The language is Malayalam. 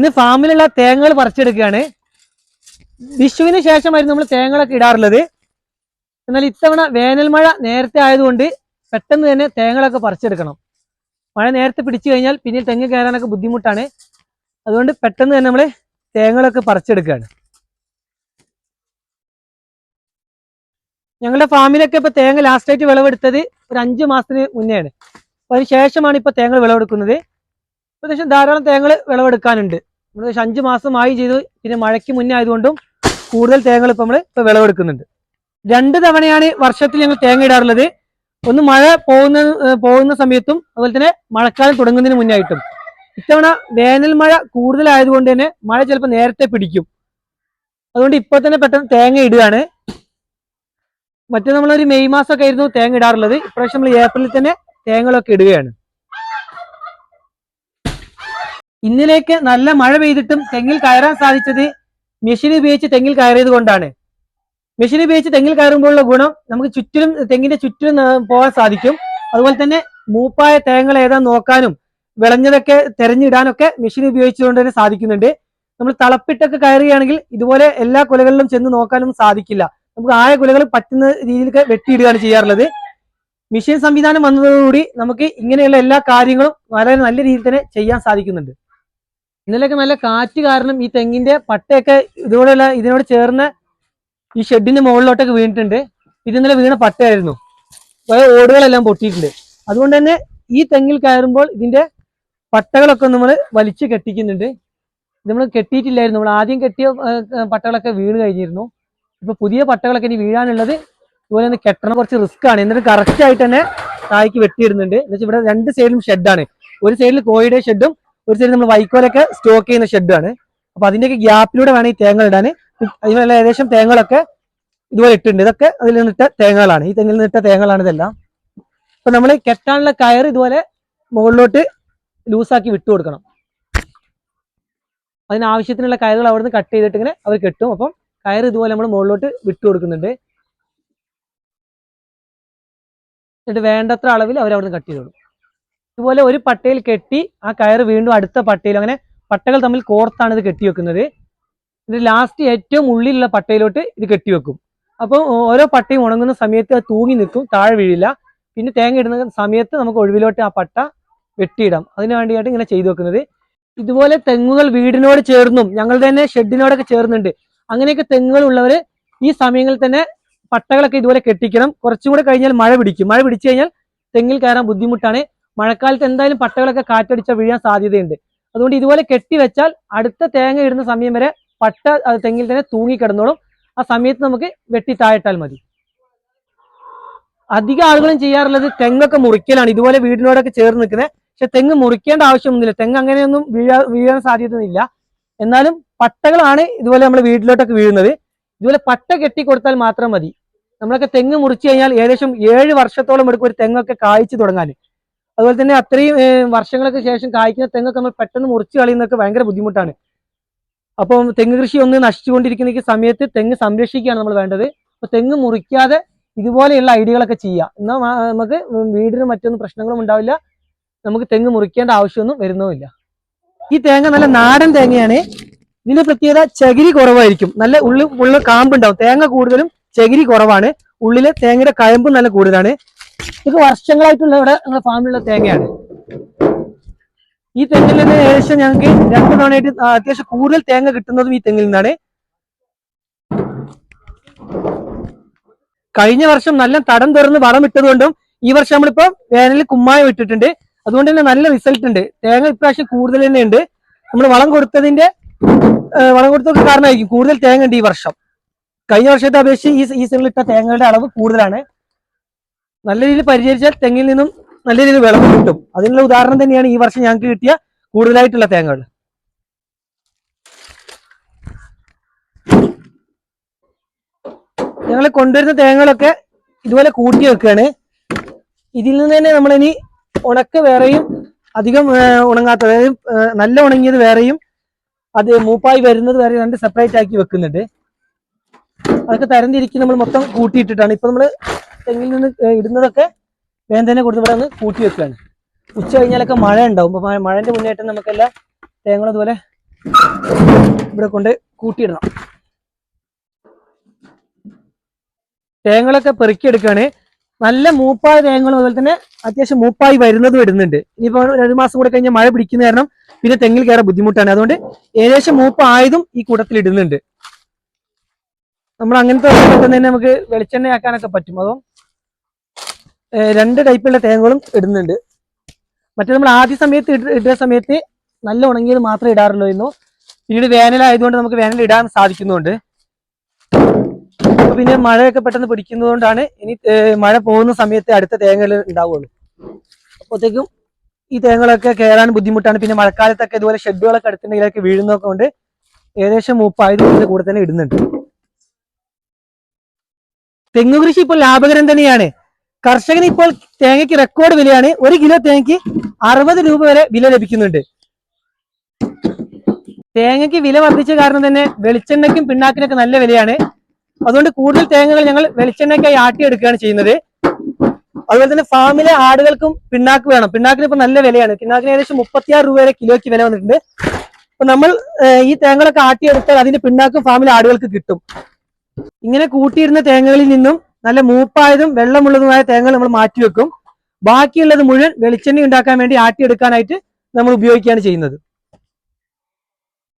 ഇന്ന് ഫാമിലുള്ള തേങ്ങകൾ പറിച്ചെടുക്കുകയാണ്. വിഷുവിന് ശേഷമായിരുന്നു നമ്മൾ തേങ്ങകളൊക്കെ ഇടാറുള്ളത്. എന്നാൽ ഇത്തവണ വേനൽ മഴ നേരത്തെ ആയതുകൊണ്ട് പെട്ടെന്ന് തന്നെ തേങ്ങകളൊക്കെ പറിച്ചെടുക്കണം. മഴ നേരത്തെ പിടിച്ചു കഴിഞ്ഞാൽ പിന്നെ തെങ്ങ് കയറാനൊക്കെ ബുദ്ധിമുട്ടാണ്. അതുകൊണ്ട് പെട്ടെന്ന് തന്നെ നമ്മൾ തേങ്ങകളൊക്കെ പറിച്ചെടുക്കുകയാണ്. ഞങ്ങളുടെ ഫാമിലൊക്കെ ഇപ്പൊ തേങ്ങ ലാസ്റ്റ് ആയിട്ട് വിളവെടുത്തത് ഒരു അഞ്ചു മാസത്തിന് മുന്നെയാണ്. അപ്പൊ അതിന് ശേഷമാണ് ഇപ്പൊ തേങ്ങ വിളവെടുക്കുന്നത്. ഏകദേശം ധാരാളം തേങ്ങകൾ വിളവെടുക്കാനുണ്ട്. ഏകദേശം അഞ്ചു മാസമായി ചെയ്തു പിന്നെ മഴയ്ക്ക് മുന്നേ ആയതുകൊണ്ടും കൂടുതൽ തേങ്ങകൾ ഇപ്പൊ നമ്മൾ ഇപ്പൊ വിളവെടുക്കുന്നുണ്ട്. രണ്ട് തവണയാണ് വർഷത്തിൽ ഞങ്ങൾ തേങ്ങ ഇടാറുള്ളത്. ഒന്ന് മഴ പോകുന്ന പോകുന്ന സമയത്തും അതുപോലെ തന്നെ മഴക്കാലം തുടങ്ങുന്നതിന് മുന്നേ ആയിട്ടും. ഇത്തവണ വേനൽ മഴ കൂടുതലായതുകൊണ്ട് തന്നെ മഴ ചിലപ്പോൾ നേരത്തെ പിടിക്കും. അതുകൊണ്ട് ഇപ്പൊ തന്നെ പെട്ടെന്ന് തേങ്ങ ഇടുകയാണ്. മറ്റേ നമ്മളൊരു മെയ് മാസമൊക്കെ ആയിരുന്നു തേങ്ങ ഇടാറുള്ളത്. ഇപ്രാവശ്യം നമ്മൾ ഏപ്രിലിൽ തന്നെ തേങ്ങകളൊക്കെ ഇടുകയാണ്. ഇന്നലേക്ക് നല്ല മഴ പെയ്തിട്ടും തെങ്ങിൽ കയറാൻ സാധിച്ചത് മെഷീൻ ഉപയോഗിച്ച് തെങ്ങിൽ കയറിയത് കൊണ്ടാണ്. മെഷീൻ ഉപയോഗിച്ച് തെങ്ങിൽ കയറുമ്പോഴുള്ള ഗുണം നമുക്ക് ചുറ്റിലും തെങ്ങിന്റെ ചുറ്റിലും പോകാൻ സാധിക്കും. അതുപോലെ തന്നെ മൂപ്പായ തേങ്ങകൾ ഏതാ നോക്കാനും വിളഞ്ഞതൊക്കെ തെരഞ്ഞിടാനൊക്കെ മെഷീൻ ഉപയോഗിച്ചുകൊണ്ട് തന്നെ സാധിക്കുന്നുണ്ട്. നമ്മൾ തളപ്പിട്ടൊക്കെ കയറുകയാണെങ്കിൽ ഇതുപോലെ എല്ലാ കുലകളിലും ചെന്ന് നോക്കാനും സാധിക്കില്ല. നമുക്ക് ആയ കുലകൾ പറ്റുന്ന രീതിയിലൊക്കെ വെട്ടിയിടുകയാണ് ചെയ്യാറുള്ളത്. മെഷീൻ സംവിധാനം വന്നതോടുകൂടി നമുക്ക് ഇങ്ങനെയുള്ള എല്ലാ കാര്യങ്ങളും വളരെ നല്ല രീതിയിൽ തന്നെ ചെയ്യാൻ സാധിക്കുന്നുണ്ട്. ഇന്നലെയൊക്കെ നല്ല കാറ്റ് കാരണം ഈ തെങ്ങിന്റെ പട്ടയൊക്കെ ഇതോടെയുള്ള ഇതിനോട് ചേർന്ന ഈ ഷെഡിന്റെ മുകളിലോട്ടൊക്കെ വീണിട്ടുണ്ട്. ഇത് ഇന്നലെ വീണ പട്ടയായിരുന്നു. ഓടുകളെല്ലാം പൊട്ടിയിട്ടുണ്ട്. അതുകൊണ്ട് തന്നെ ഈ തെങ്ങിൽ കയറുമ്പോൾ ഇതിന്റെ പട്ടകളൊക്കെ നമ്മൾ വലിച്ചു കെട്ടിക്കുന്നുണ്ട്. നമ്മൾ കെട്ടിയിട്ടില്ലായിരുന്നു. നമ്മൾ ആദ്യം കെട്ടിയ പട്ടകളൊക്കെ വീണ് കഴിഞ്ഞിരുന്നു. ഇപ്പൊ പുതിയ പട്ടകളൊക്കെ ഇനി വീഴാനുള്ളത് ഇതുപോലെ ഒന്ന് കെട്ടണം. കുറച്ച് റിസ്ക് ആണ്. എന്നിട്ട് കറക്റ്റ് ആയിട്ട് തന്നെ തായ്ക്ക് വെട്ടിയിടുന്നുണ്ട്. എന്നുവെച്ചാൽ ഇവിടെ രണ്ട് സൈഡിലും ഷെഡാണ് ഒരു സൈഡിൽ കോഴിയുടെ ഷെഡും ഒരു സൈഡ് നമ്മൾ വൈക്കോലൊക്കെ സ്റ്റോക്ക് ചെയ്യുന്ന ഷെഡാണ് അപ്പൊ അതിന്റെയൊക്കെ ഗ്യാപ്പിലൂടെ വേണം ഈ തേങ്ങ ഇടാൻ. അതിനുള്ള ഏകദേശം തേങ്ങകളൊക്കെ ഇതുപോലെ ഇട്ടിട്ടുണ്ട്. ഇതൊക്കെ അതിൽ നിന്നിട്ട തേങ്ങകളാണ്. ഈ തെങ്ങിൽ നിന്നിട്ട തേങ്ങകളാണ് ഇതെല്ലാം. അപ്പൊ നമ്മൾ കെട്ടാനുള്ള കയർ ഇതുപോലെ മുകളിലോട്ട് ലൂസാക്കി വിട്ടു കൊടുക്കണം. അതിനാവശ്യത്തിനുള്ള കയറുകൾ അവിടുന്ന് കട്ട് ചെയ്തിട്ട് ഇങ്ങനെ അവർ കെട്ടും. അപ്പം കയർ ഇതുപോലെ നമ്മൾ മുകളിലോട്ട് വിട്ടു കൊടുക്കുന്നുണ്ട്. എന്നിട്ട് വേണ്ടത്ര അളവിൽ അവർ അവിടുന്ന് കട്ട് ചെയ്തോളും ഇതുപോലെ ഒരു പട്ടയിൽ കെട്ടി ആ കയർ വീണ്ടും അടുത്ത പട്ടയിൽ അങ്ങനെ പട്ടകൾ തമ്മിൽ കോർത്താണ് ഇത് കെട്ടി വെക്കുന്നത്. ഇത് ലാസ്റ്റ് ഏറ്റവും ഉള്ളിലുള്ള പട്ടയിലോട്ട് ഇത് കെട്ടി വെക്കും. അപ്പോൾ ഓരോ പട്ടയും ഉണങ്ങുന്ന സമയത്ത് അത് തൂങ്ങി നിൽക്കും താഴെ വീഴില്ല. പിന്നെ തേങ്ങ ഇടുന്ന സമയത്ത് നമുക്ക് ഒഴിവിലോട്ട് ആ പട്ട വെട്ടിയിടാം. അതിനു വേണ്ടിയായിട്ട് ഇങ്ങനെ ചെയ്തു വെക്കുന്നത്. ഇതുപോലെ തെങ്ങുകൾ വീടിനോട് ചേർന്നും ഞങ്ങൾ തന്നെ ഷെഡിനോടൊക്കെ ചേർന്നുണ്ട്. അങ്ങനെയൊക്കെ തെങ്ങുകൾ ഉള്ളവർ ഈ സമയങ്ങളിൽ തന്നെ പട്ടകളൊക്കെ ഇതുപോലെ കെട്ടിക്കണം. കുറച്ചും കഴിഞ്ഞാൽ മഴ പിടിക്കും. മഴ പിടിച്ചു കഴിഞ്ഞാൽ തെങ്ങിൽ കയറാൻ ബുദ്ധിമുട്ടാണ്. മഴക്കാലത്ത് എന്തായാലും പട്ടകളൊക്കെ കാറ്റടിച്ചാൽ വീഴാൻ സാധ്യതയുണ്ട്. അതുകൊണ്ട് ഇതുപോലെ കെട്ടിവെച്ചാൽ അടുത്ത തേങ്ങ ഇടുന്ന സമയം വരെ പട്ട തെങ്ങിൽ തന്നെ തൂങ്ങി കിടന്നോളും. ആ സമയത്ത് നമുക്ക് വെട്ടി താഴെട്ടാൽ മതി. അധികം ആളുകളും ചെയ്യാറുള്ളത് തെങ്ങൊക്കെ മുറിക്കലാണ്. ഇതുപോലെ വീടിനോടൊക്കെ ചേർന്ന് നിൽക്കുന്നത് പക്ഷെ തെങ്ങ് മുറിക്കേണ്ട ആവശ്യമൊന്നുമില്ല. തെങ്ങ് അങ്ങനെയൊന്നും വീഴാ വീഴാൻ സാധ്യതയില്ല എന്നാലും പട്ടകളാണ് ഇതുപോലെ നമ്മൾ വീട്ടിലോട്ടൊക്കെ വീഴുന്നത്. ഇതുപോലെ പട്ട കെട്ടി കൊടുത്താൽ മാത്രം മതി. നമ്മളൊക്കെ തെങ്ങ് മുറിച്ചു കഴിഞ്ഞാൽ ഏകദേശം ഏഴ് വർഷത്തോളം എടുക്കും ഒരു തെങ്ങൊക്കെ കായ്ച്ചു തുടങ്ങാൻ. അതുപോലെ തന്നെ അത്രയും വർഷങ്ങൾക്ക് ശേഷം കായ്ക്കുന്ന തെങ്ങൊക്കെ നമ്മൾ പെട്ടെന്ന് മുറിച്ച് കളയുന്നതൊക്കെ ഭയങ്കര ബുദ്ധിമുട്ടാണ്. അപ്പം തെങ്ങ് കൃഷി ഒന്ന് നശിച്ചുകൊണ്ടിരിക്കുന്ന ഈ സമയത്ത് തെങ്ങ് സംരക്ഷിക്കുകയാണ് നമ്മൾ വേണ്ടത്. അപ്പൊ തെങ്ങ് മുറിക്കാതെ ഇതുപോലെയുള്ള ഐഡിയകളൊക്കെ ചെയ്യുക. എന്നാൽ നമുക്ക് വീടിന് മറ്റൊന്നും പ്രശ്നങ്ങളും ഉണ്ടാവില്ല. നമുക്ക് തെങ്ങ് മുറിക്കേണ്ട ആവശ്യമൊന്നും വരുന്നുമില്ല ഈ തേങ്ങ നല്ല നാടൻ തേങ്ങയാണ്. ഇതിന്റെ പ്രത്യേകത ചകിരി കുറവായിരിക്കും. നല്ല ഉള്ളിൽ ഉള്ള കാമ്പുണ്ടാവും. തേങ്ങ കൂടുതലും ചകിരി കുറവാണ്. ഉള്ളിലെ തേങ്ങയുടെ കയമ്പും നല്ല കൂടുതലാണ്. ഇത് വർഷങ്ങളായിട്ടുള്ള ഇവിടെ ഞങ്ങളുടെ ഫാമിലുള്ള തേങ്ങയാണ്. ഈ തെങ്ങിൽ നിന്ന് ഏകദേശം ഞങ്ങൾക്ക് രണ്ട് തവണയായിട്ട് അത്യാവശ്യം കൂടുതൽ തേങ്ങ കിട്ടുന്നതും ഈ തെങ്ങിൽ നിന്നാണ്. കഴിഞ്ഞ വർഷം നല്ല തടം തുറന്ന് വളം ഇട്ടതുകൊണ്ടും ഈ വർഷം നമ്മളിപ്പോ വേനലിൽ കുമ്മായം ഇട്ടിട്ടുണ്ട്. അതുകൊണ്ട് തന്നെ നല്ല റിസൾട്ട് ഉണ്ട്. തേങ്ങ ഇപ്രാവശ്യം കൂടുതൽ തന്നെ ഉണ്ട്. നമ്മൾ വളം കൊടുത്തതിന്റെ വളം കൊടുത്തതൊക്കെ കാരണമായിരിക്കും കൂടുതൽ തേങ്ങ ഉണ്ട് ഈ വർഷം. കഴിഞ്ഞ വർഷത്തെ അപേക്ഷിച്ച് ഈ സീസണിൽ ഇട്ട തേങ്ങയുടെ അളവ് കൂടുതലാണ്. നല്ല രീതിയിൽ പരിചരിച്ചാൽ തെങ്ങിൽ നിന്നും നല്ല രീതിയിൽ വിളവ് കിട്ടും. അതിനുള്ള ഉദാഹരണം തന്നെയാണ് ഈ വർഷം ഞങ്ങൾക്ക് കിട്ടിയ കൂടുതലായിട്ടുള്ള തേങ്ങകൾ. ഞങ്ങൾ കൊണ്ടുവരുന്ന തേങ്ങകളൊക്കെ ഇതുപോലെ കൂട്ടി വെക്കുകയാണ്. ഇതിൽ നിന്ന് തന്നെ നമ്മളിനി ഉണക്ക വേറെയും അധികം ഉണങ്ങാത്ത അതായത് നല്ല ഉണങ്ങിയത് വേറെയും അത് മൂപ്പായി വരുന്നത് വരെ രണ്ട് സെപ്പറേറ്റ് ആക്കി വെക്കുന്നുണ്ട്. അതൊക്കെ തരംതിരിക്കും നമ്മൾ മൊത്തം കൂട്ടിയിട്ടിട്ടാണ്. ഇപ്പൊ നമ്മൾ തെങ്ങിൽ നിന്ന് ഇടുന്നതൊക്കെ വേഗം തന്നെ കൊടുത്ത് ഇവിടെ ഒന്ന് കൂട്ടി വെക്കുകയാണ് ഉച്ച കഴിഞ്ഞാലൊക്കെ മഴ ഉണ്ടാവും അപ്പൊ മഴേന്റെ മുന്നേറ്റം നമുക്കെല്ലാം തേങ്ങ ഇതുപോലെ ഇവിടെ കൊണ്ട് കൂട്ടിയിടണം. തേങ്ങളൊക്കെ പെറുക്കിയെടുക്കുകയാണ്. നല്ല മൂപ്പായ തേങ്ങളും അതുപോലെ തന്നെ അത്യാവശ്യം മൂപ്പായി വരുന്നത് വരുന്നുണ്ട് ഇനിയിപ്പോ രണ്ട് മാസം കൂടെ കഴിഞ്ഞാൽ മഴ പിടിക്കുന്ന കാരണം പിന്നെ തെങ്ങിൽ കയറാൻ ബുദ്ധിമുട്ടാണ്. അതുകൊണ്ട് ഏകദേശം മൂപ്പായതും ഈ കൂട്ടത്തിൽ ഇടുന്നുണ്ട്. നമ്മൾ അങ്ങനത്തെ തന്നെ നമുക്ക് വെളിച്ചെണ്ണയാക്കാനൊക്കെ പറ്റും. അതും രണ്ട് ടൈപ്പുള്ള തേങ്ങകളും ഇടുന്നുണ്ട്. മറ്റേ നമ്മൾ ആദ്യ സമയത്ത് ഇട- ഇടുന്ന സമയത്ത് നല്ല ഉണങ്ങിയത് മാത്രമേ ഇടാറുള്ളൂ ഇന്നു. പിന്നീട് വേനലായതുകൊണ്ട് നമുക്ക് വേനൽ ഇടാൻ സാധിക്കുന്നുണ്ട്. പിന്നെ മഴയൊക്കെ പെട്ടെന്ന് പിടിക്കുന്നതുകൊണ്ടാണ് ഇനി മഴ പോകുന്ന സമയത്ത് അടുത്ത തേങ്ങകൾ ഉണ്ടാവുള്ളൂ. അപ്പോഴത്തേക്കും ഈ തേങ്ങകളൊക്കെ കയറാൻ ബുദ്ധിമുട്ടാണ്. പിന്നെ മഴക്കാലത്തൊക്കെ ഇതുപോലെ ഷെഡുകളൊക്കെ അടുത്തുണ്ടെങ്കിലൊക്കെ വീഴുന്നതൊക്കെ കൊണ്ട് ഏകദേശം മൂപ്പായത് ഇതിന്റെ കൂടെ തന്നെ ഇടുന്നുണ്ട്. തെങ്ങ് കൃഷി ഇപ്പോൾ ലാഭകരം തന്നെയാണ്. കർഷകന് ഇപ്പോൾ തേങ്ങയ്ക്ക് റെക്കോർഡ് വിലയാണ് ഒരു കിലോ തേങ്ങയ്ക്ക് അറുപത് രൂപ വരെ വില ലഭിക്കുന്നുണ്ട്. തേങ്ങയ്ക്ക് വില വർദ്ധിച്ച കാരണം തന്നെ വെളിച്ചെണ്ണയ്ക്കും പിണ്ണാക്കിനൊക്കെ നല്ല വിലയാണ്. അതുകൊണ്ട് കൂടുതൽ തേങ്ങകൾ ഞങ്ങൾ വെളിച്ചെണ്ണയ്ക്കായി ആട്ടിയെടുക്കുകയാണ് ചെയ്യുന്നത്. അതുപോലെ തന്നെ ഫാമിലെ ആടുകൾക്കും പിണ്ണാക്ക് വേണം. പിണ്ണാക്കിന് ഇപ്പൊ നല്ല വിലയാണ്. പിണ്ണാക്കിന് ഏകദേശം മുപ്പത്തിയാറ് രൂപ വരെ കിലോയ്ക്ക് വില വന്നിട്ടുണ്ട്. അപ്പൊ നമ്മൾ ഈ തേങ്ങകളൊക്കെ ആട്ടിയെടുത്താൽ അതിന്റെ പിണ്ണാക്കും ഫാമിലെ ആടുകൾക്ക് കിട്ടും. ഇങ്ങനെ കൂട്ടിയിരുന്ന തേങ്ങകളിൽ നിന്നും നല്ല മൂപ്പായതും വെള്ളമുള്ളതുമായ തേങ്ങ നമ്മൾ മാറ്റിവെക്കും. ബാക്കിയുള്ളത് മുഴുവൻ വെളിച്ചെണ്ണ ഉണ്ടാക്കാൻ വേണ്ടി ആട്ടിയെടുക്കാനായിട്ട് നമ്മൾ ഉപയോഗിക്കുകയാണ് ചെയ്യുന്നത്.